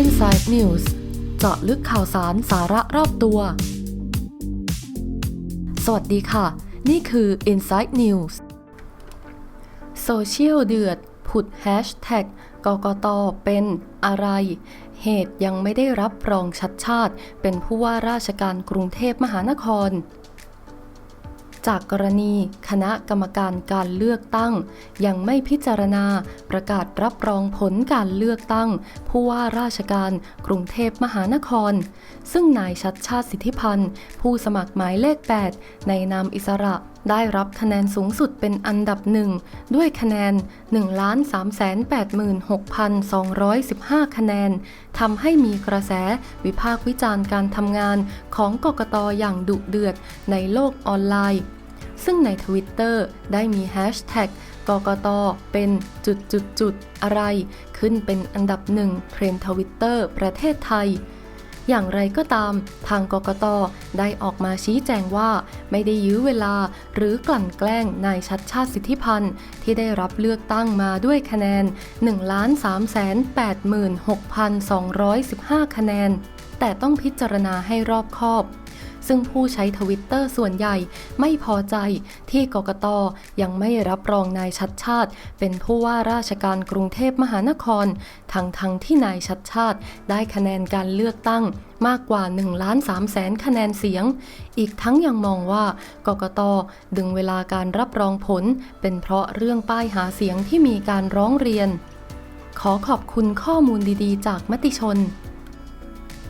Inside News เจาะลึกข่าวสารสาระรอบตัว สวัสดีค่ะ นี่คือ Inside News โซเชียลเดือด ผุดแฮชแท็กกกตเป็นอะไร เหตุยังไม่ได้รับรองชัดชาติ เป็นผู้ว่าราชการกรุงเทพมหานคร จากกรณีคณะกรรมการการเลือกตั้ง ยังไม่พิจารณาประกาศรับรองผลการเลือกตั้ง ผู้ว่าราชการกรุงเทพมหานคร ซึ่งนายชัดชาติสิทธิพันธ์ ผู้สมัครหมายเลข 8 ในนามอิสระ ได้รับคะแนนสูงสุดเป็นอันดับหนึ่งด้วยคะแนน 1,386,215 คะแนนทำให้มีกระแสวิพากษ์วิจารณ์การทำงานของกกตอย่างดุเดือดในโลกออนไลน์ ซึ่งในทวิตเตอร์ได้มีแฮชแท็กกกตเป็นจุดจุดจุดอะไร ขึ้นเป็นอันดับหนึ่งเทรนทวิตเตอร์ประเทศไทย อย่างไรก็ตาม ทางกกตได้ออกมาชี้แจงว่า ไม่ได้ยื้อเวลาหรือกลั่นแกล้งนายชัดชาติสิทธิพันธ์ที่ได้รับเลือกตั้งมาด้วยคะแนน 1,386,215 คะแนน แต่ต้องพิจารณาให้รอบคอบ ซึ่งผู้ใช้ทวิตเตอร์ส่วนใหญ่ไม่พอใจที่กกตยังไม่รับรองนายชัดชาติ เป็นผู้ว่าราชการกรุงเทพมหานคร ทั้งทั้งที่นายชัดชาติ ได้คะแนนการเลือกตั้งมากกว่า1ล้าน3แสนคะแนนเสียง อีกทั้งยังมองว่ากกตดึงเวลาการรับรองผล เป็นเพราะเรื่องป้ายหาเสียงที่มีการร้องเรียน ขอขอบคุณข้อมูลดีๆ จากมติชน